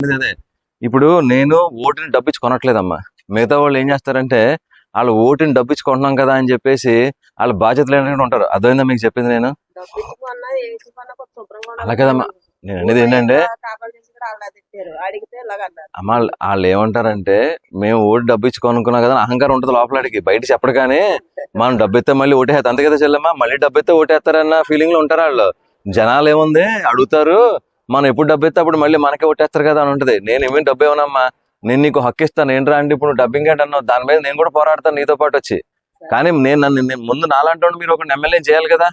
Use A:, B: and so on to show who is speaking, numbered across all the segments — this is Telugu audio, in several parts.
A: అదే, ఇప్పుడు నేను ఓటుని డబ్బిచ్చి కొనట్లేదమ్మా మిగతా వాళ్ళు ఏం చేస్తారంటే వాళ్ళు ఓటుని డబ్బిచ్చి కొంటున్నాం కదా అని చెప్పేసి వాళ్ళ బాధ్యత లేనట్టు ఉంటారు. అర్థమైందా మీకు చెప్పింది నేను. అలా కదమ్మా. నేను అనేది ఏంటంటే అమ్మ వాళ్ళు ఏమంటారంటే మేము ఓటు డబ్బు ఇచ్చి కొనుక్కున్నాం కదా అహంకారం ఉంటుంది లోపలాడికి. బయట చెప్పడు కానీ మనం డబ్బు ఇస్తే మళ్ళీ ఓటేస్తారు అంతే కదా చెల్లెమ్మ మళ్ళీ డబ్బు ఇస్తే ఓటేస్తారన్న ఫీలింగ్లో ఉంటారు వాళ్ళు. జనాలు ఏముంది? అడుగుతారు. మనం ఎప్పుడు డబ్బు ఇస్తే అప్పుడు మళ్ళీ మనకే ఓటేస్తారు కదా అని ఉంటది. నేను ఏమేమి డబ్బు ఇవ్వనమ్మా నేను నీకు హక్కు ఇస్తాను ఏంట్రా అంటే ఇప్పుడు డబ్బింగ్ ఏంటి అన్నావు? దాని మీద నేను కూడా పోరాడతాను నీతో పాటు వచ్చి. కానీ నేను నన్ను నేను ముందు నాలంటోడు మీరు ఒక ఎమ్మెల్యే చేయాలి కదా?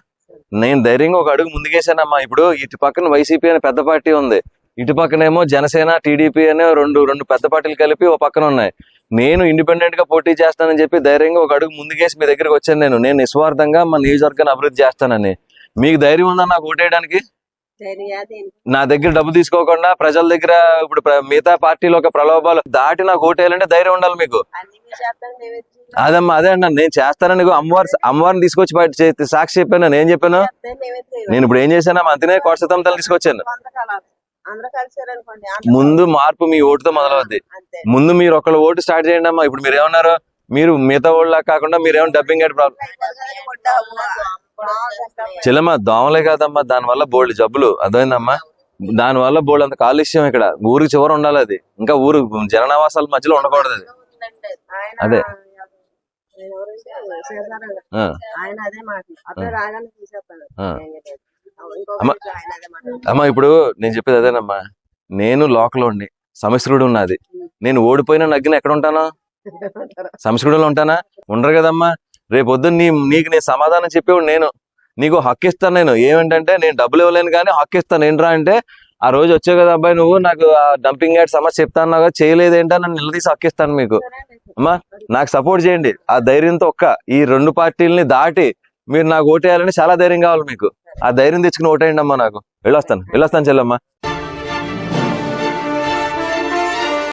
A: నేను ధైర్యంగా ఒక అడుగు ముందుకేసానమ్మా ఇప్పుడు ఇటు పక్కన వైసీపీ అనే పెద్ద పార్టీ ఉంది. ఇటు పక్కనేమో జనసేన టీడీపీ అనే రెండు రెండు పెద్ద పార్టీలు కలిపి ఒక పక్కన ఉన్నాయి. నేను ఇండిపెండెంట్గా పోటీ చేస్తానని చెప్పి ధైర్యంగా ఒక అడుగు ముందుకేసి మీ దగ్గరికి వచ్చాను నేను. నేను నిస్వార్థంగా మా నియోజకవర్గాన్ని అభివృద్ధి చేస్తానని. మీకు ధైర్యం ఉందా నాకు ఓటేయడానికి? నా దగ్గర డబ్బు తీసుకోకుండా ప్రజల దగ్గర ఇప్పుడు మిగతా పార్టీలో ఒక ప్రలోభాలు దాటి నాకు ఓటేయాలంటే ధైర్యం ఉండాలి మీకు. అదమ్మా అదే అన్నా నేను చేస్తానని అమ్మవారి అమ్మవారిని తీసుకొచ్చి బయట సాక్షి చెప్పాను నేను ఏం చెప్పాను. నేను ఇప్పుడు ఏం చేశాను మంత్రినే కోటసతం తీసుకొచ్చాను. ముందు మార్పు మీ ఓటుతో మొదలవుద్ది. ముందు మీరు ఒకళ్ళ ఓటు స్టార్ట్ చేయండి అమ్మా ఇప్పుడు మీరు ఏమన్నారు మీరు మిగతా వాళ్ళ కాకుండా మీరేమో డబ్బింగ్ ప్రాబ్లం చెల్లమ్మ దోమలే కాదమ్మా దాని వల్ల బోల్డ్ జబ్బులు. అర్థమైందమ్మా? దాని వల్ల బోల్డ్ అంత కాలుష్యం ఇక్కడ. ఊరికి చివర ఉండాలి అది. ఇంకా ఊరు జననావాసాల మధ్యలో ఉండకూడదు అది. అదే.
B: ఆయన అదే మాట రాగానే
A: అమ్మా ఇప్పుడు నేను చెప్పేది అదేనమ్మా. నేను లోకల్ ఉండి సమస్యకుడు ఉన్నది. నేను ఓడిపోయినా నగ్గిన ఎక్కడ ఉంటాను? సంస్కృతిలో ఉంటానా? ఉండరు కదమ్మా. రేపు పొద్దున్న నీ నీకు నేను సమాధానం చెప్పేవాడు నేను. నీకు హక్కు ఇస్తాను నేను. ఏమిటంటే నేను డబ్బులు ఇవ్వలేను కానీ హక్కు ఇస్తాను ఏంట్రా అంటే ఆ రోజు వచ్చావు కదా అబ్బాయి నువ్వు నాకు ఆ డంపింగ్ యాడ్ సమస్య చెప్తాను కదా చేయలేదు ఏంటో నన్ను నిలదీసి హక్కు ఇస్తాను మీకు. అమ్మా నాకు సపోర్ట్ చేయండి. ఆ ధైర్యంతో ఒక్క ఈ రెండు పార్టీలని దాటి మీరు నాకు ఓటేయాలని చాలా ధైర్యం కావాలి మీకు. ఆ ధైర్యం తెచ్చుకుని ఓటేయండి అమ్మా నాకు. వెళ్ళొస్తాను. వెళ్ళొస్తాను చెల్లమ్మా.